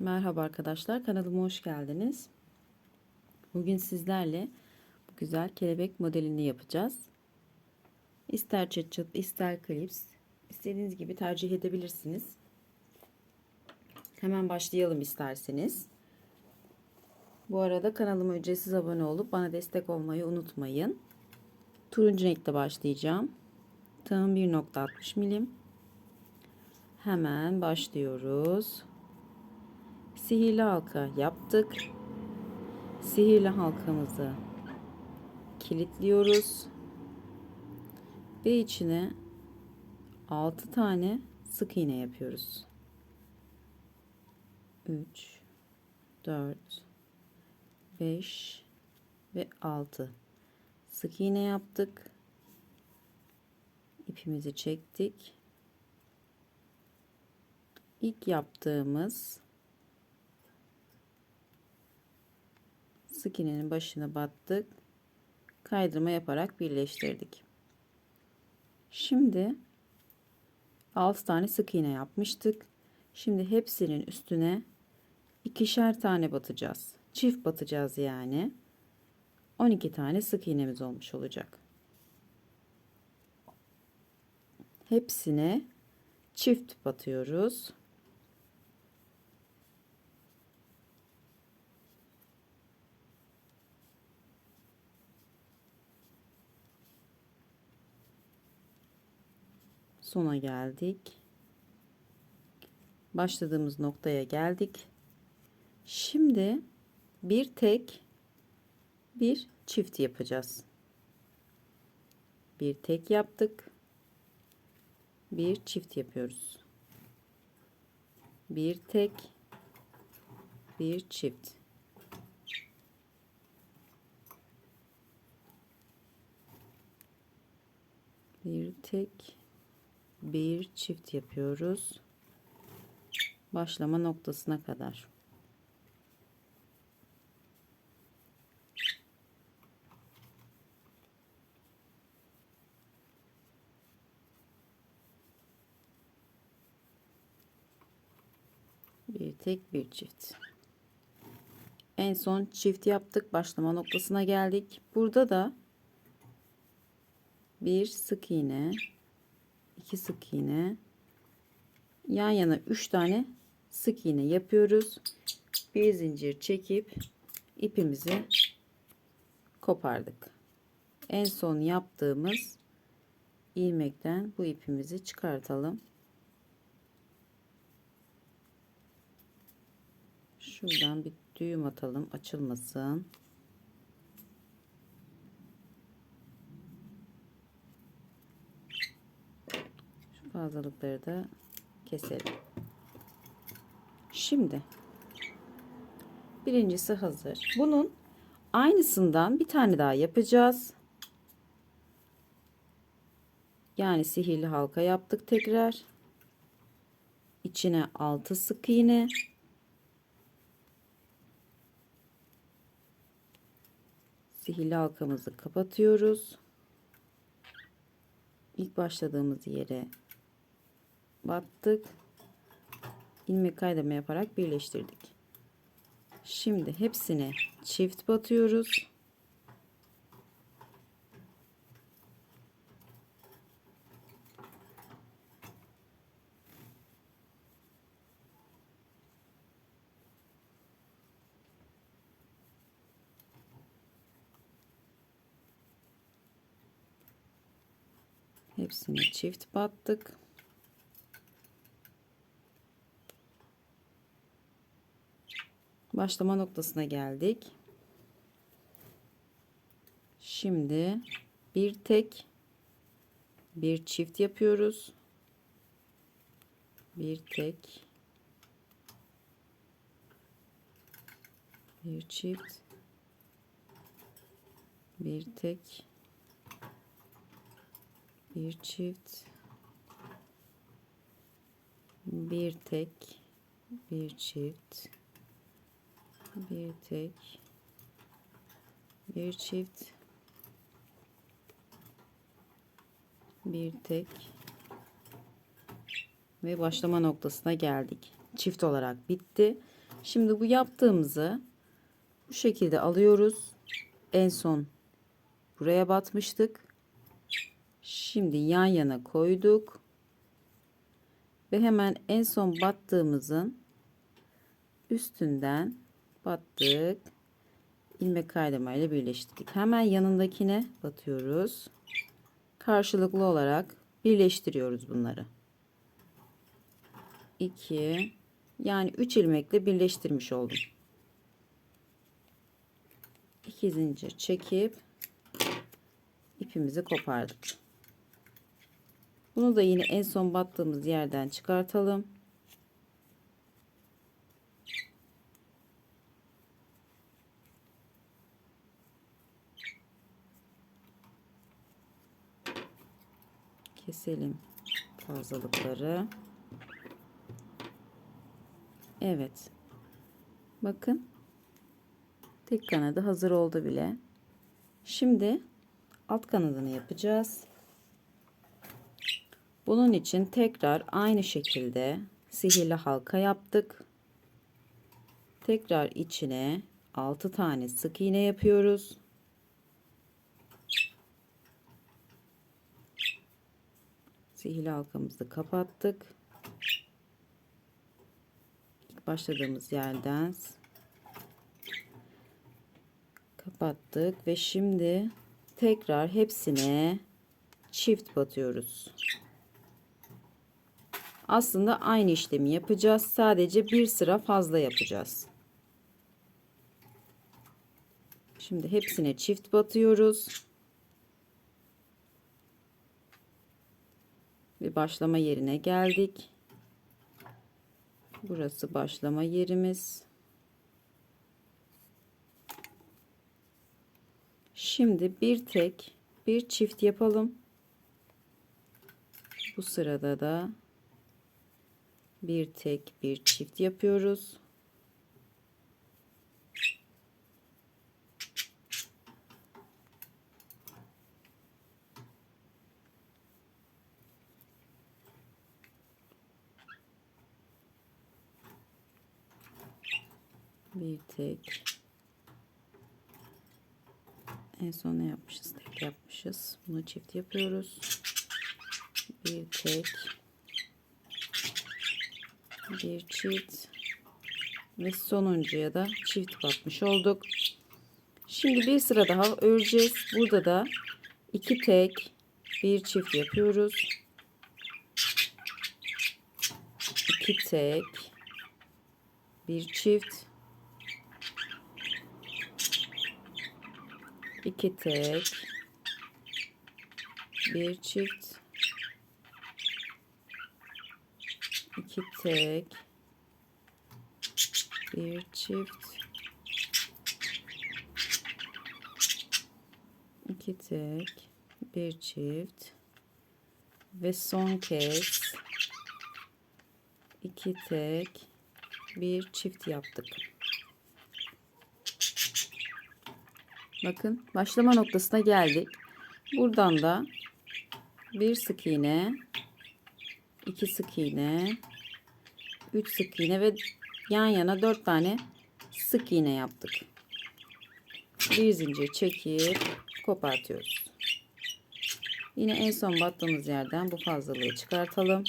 Merhaba arkadaşlar kanalıma hoş geldiniz. Bugün sizlerle bu güzel kelebek modelini yapacağız. İster çıt çıt ister klips istediğiniz gibi tercih edebilirsiniz. Hemen başlayalım isterseniz. Bu arada kanalıma ücretsiz abone olup bana destek olmayı unutmayın. Turuncu renkte başlayacağım. Tığım 1.60 milim. Hemen başlıyoruz. Sihirli halka yaptık. Sihirli halkamızı kilitliyoruz. Ve içine 6 tane sık iğne yapıyoruz. 3 4 5 ve 6 sık iğne yaptık. İpimizi çektik. İlk yaptığımız sık iğnenin başına battık. Kaydırma yaparak birleştirdik. Şimdi 6 tane sık iğne yapmıştık. Şimdi hepsinin üstüne ikişer tane batacağız. Çift batacağız yani. 12 tane sık iğnemiz olmuş olacak. Hepsine çift batıyoruz. Sona geldik. Başladığımız noktaya geldik. Şimdi bir tek bir çift yapacağız. Bir tek yaptık. Bir çift yapıyoruz. Bir tek bir çift. Bir tek bir çift yapıyoruz. Başlama noktasına kadar. Bir tek bir çift. En son çift yaptık. Başlama noktasına geldik. Burada da bir sık iğne 2 sık iğne yan yana 3 tane sık iğne yapıyoruz. Bir zincir çekip ipimizi kopardık. En son yaptığımız ilmekten bu ipimizi çıkartalım. Şuradan bir düğüm atalım açılmasın. Fazlalıkları da keselim. Şimdi birincisi hazır. Bunun aynısından bir tane daha yapacağız. Yani sihirli halka yaptık tekrar. İçine 6 sık iğne. Sihirli halkamızı kapatıyoruz. İlk başladığımız yere battık. ilmek kaydırma yaparak birleştirdik. Şimdi hepsine çift batıyoruz. Hepsine çift battık. Başlama noktasına geldik. Şimdi bir tek bir çift yapıyoruz. Bir tek bir çift bir tek bir çift bir tek bir çift bir tek bir çift bir tek ve başlama noktasına geldik. Çift olarak bitti. Şimdi bu yaptığımızı bu şekilde alıyoruz. En son buraya batmıştık. Şimdi yan yana koyduk. Ve hemen en son battığımızın üstünden battık. ilmek kaydırma ile birleştirdik. Hemen yanındakine batıyoruz. Karşılıklı olarak birleştiriyoruz bunları. 2 yani 3 ilmekle birleştirmiş oldum. 2 zincir çekip ipimizi kopardık. Bunu da yine en son battığımız yerden çıkartalım. Keselim fazlalıkları. Evet. Bakın. Tek kanadı hazır oldu bile. Şimdi alt kanadını yapacağız. Bunun için tekrar aynı şekilde sihirli halka yaptık. Tekrar içine 6 tane sık iğne yapıyoruz. Sihirli halkamızı kapattık. Başladığımız yerden kapattık ve şimdi tekrar hepsine çift batıyoruz. Aslında aynı işlemi yapacağız. Sadece bir sıra fazla yapacağız. Şimdi hepsine çift batıyoruz. Ve başlama yerine geldik. Burası başlama yerimiz. Şimdi bir tek bir çift yapalım. Bu sırada da bir tek bir çift yapıyoruz. Bir tek en son ne yapmışız? Tek yapmışız. Bunu çift yapıyoruz. Bir tek bir çift ve sonuncuya da çift batmış olduk. Şimdi bir sıra daha öreceğiz. Burada da iki tek bir çift yapıyoruz. İki tek bir çift iki tek. Bir çift. İki tek. Bir çift. İki tek. Bir çift. Ve son kez. İki tek. Bir çift yaptık. Bakın başlama noktasına geldik. Buradan da bir sık iğne, iki sık iğne, üç sık iğne ve yan yana dört tane sık iğne yaptık. Bir zincir çekip kopartıyoruz. Yine en son battığımız yerden bu fazlalığı çıkartalım.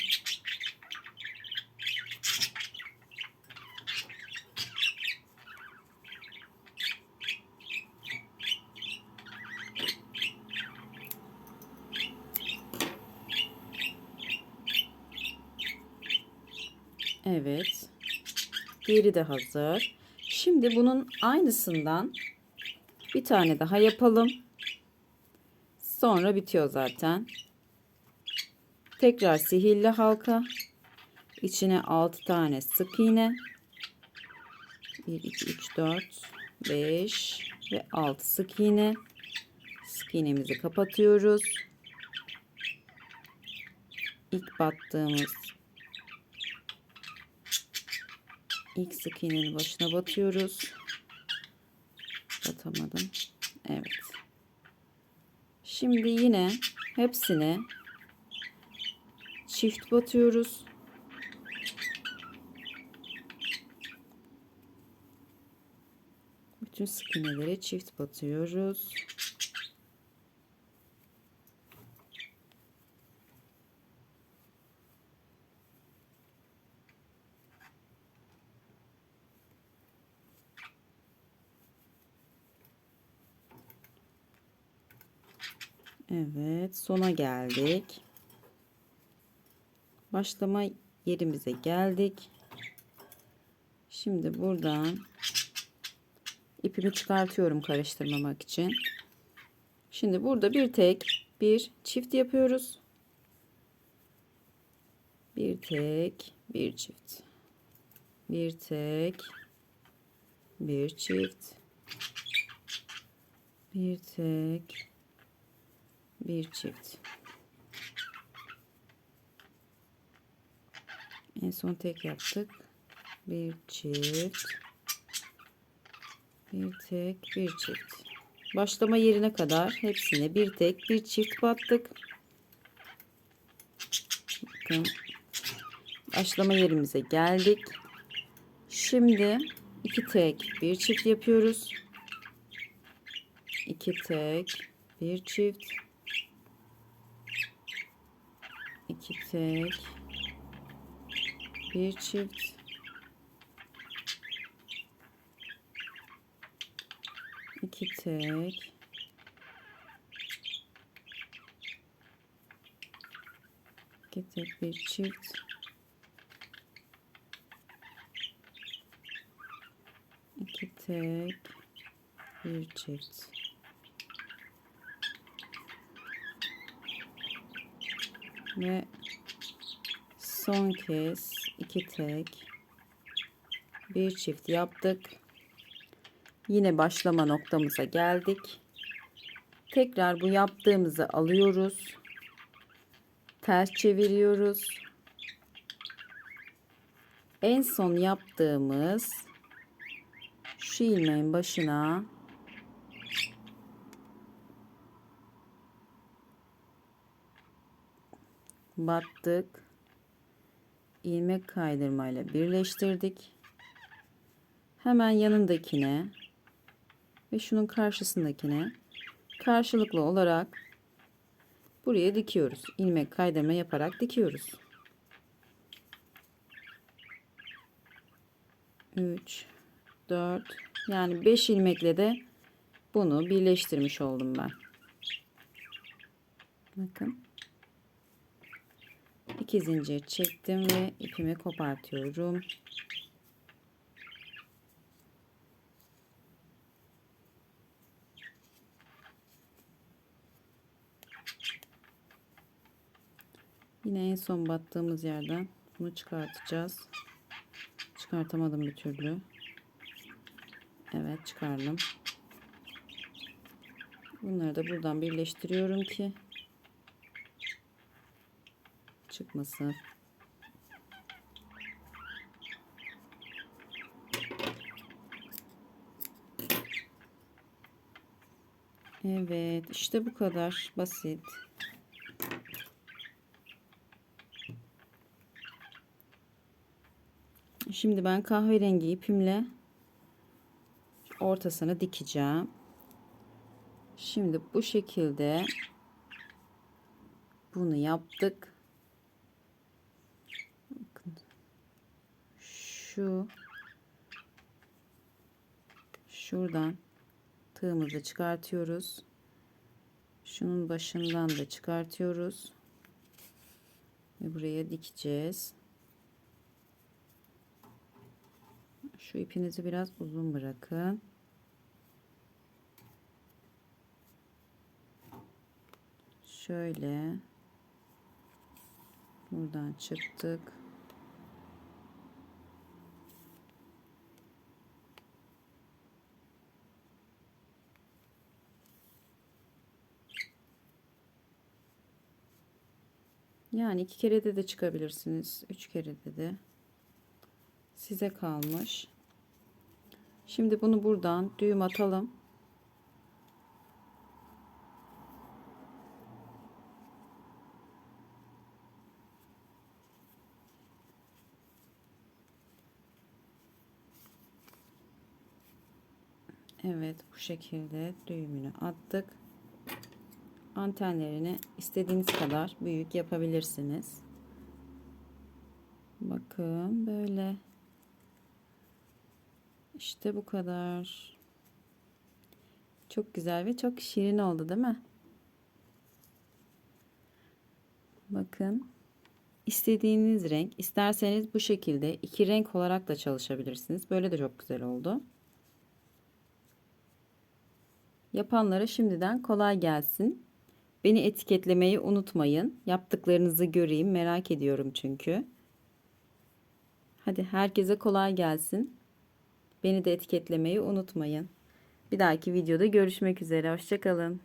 Evet. Diğeri de hazır. Şimdi bunun aynısından bir tane daha yapalım. Sonra bitiyor zaten. Tekrar sihirli halka. İçine 6 tane sık iğne. 1, 2, 3, 4, 5 ve 6 sık iğne. Sık iğnemizi kapatıyoruz. İlk battığımız İlk sık iğnenin başına batıyoruz. Batamadım. Evet. Şimdi yine hepsine çift batıyoruz. Bütün sık iğnelere çift batıyoruz. Evet, sona geldik. Başlama yerimize geldik. Şimdi buradan ipimi çıkartıyorum karıştırmamak için. Şimdi burada bir tek bir çift yapıyoruz. Bir tek bir çift. Bir tek bir çift. Bir tek bir çift. En son tek yaptık. Bir çift. Bir tek bir çift. Başlama yerine kadar hepsine bir tek bir çift battık. Bakın. Başlama yerimize geldik. Şimdi iki tek bir çift yapıyoruz. İki tek bir çift. İki tek bir çift. İki tek. İki tek bir çift. İki tek bir çift ve son kez iki tek bir çift yaptık. Yine başlama noktamıza geldik. Tekrar bu yaptığımızı alıyoruz. Ters çeviriyoruz. En son yaptığımız şu ilmeğin başına battık. İlmek kaydırmayla birleştirdik. Hemen yanındakine ve şunun karşısındakine karşılıklı olarak buraya dikiyoruz. İlmek kaydırma yaparak dikiyoruz. 3 4 yani 5 ilmekle de bunu birleştirmiş oldum ben. Bakın 2 zincir çektim ve ipimi kopartıyorum. Yine en son battığımız yerden bunu çıkartacağız. Çıkartamadım bir türlü. Evet çıkardım. Bunları da buradan birleştiriyorum ki çıkmasın. Evet işte bu kadar basit. Şimdi ben kahverengi ipimle ortasını dikeceğim. Şimdi bu şekilde bunu yaptık. Bakın. Şu şuradan tığımızı çıkartıyoruz. Şunun başından da çıkartıyoruz. Ve buraya dikeceğiz. Şu ipinizi biraz uzun bırakın. Şöyle buradan çıktık. Yani iki kere de de çıkabilirsiniz. Üç kere de de. Size kalmış. Şimdi bunu buradan düğüm atalım. Evet bu şekilde düğümünü attık. Antenlerini istediğiniz kadar büyük yapabilirsiniz. Bakın böyle. İşte bu kadar. Çok güzel ve çok şirin oldu değil mi? Bakın. İstediğiniz renk, isterseniz bu şekilde iki renk olarak da çalışabilirsiniz. Böyle de çok güzel oldu. Yapanlara şimdiden kolay gelsin. Beni etiketlemeyi unutmayın. Yaptıklarınızı göreyim, merak ediyorum çünkü. Hadi herkese kolay gelsin. Beni de etiketlemeyi unutmayın. Bir dahaki videoda görüşmek üzere. Hoşçakalın.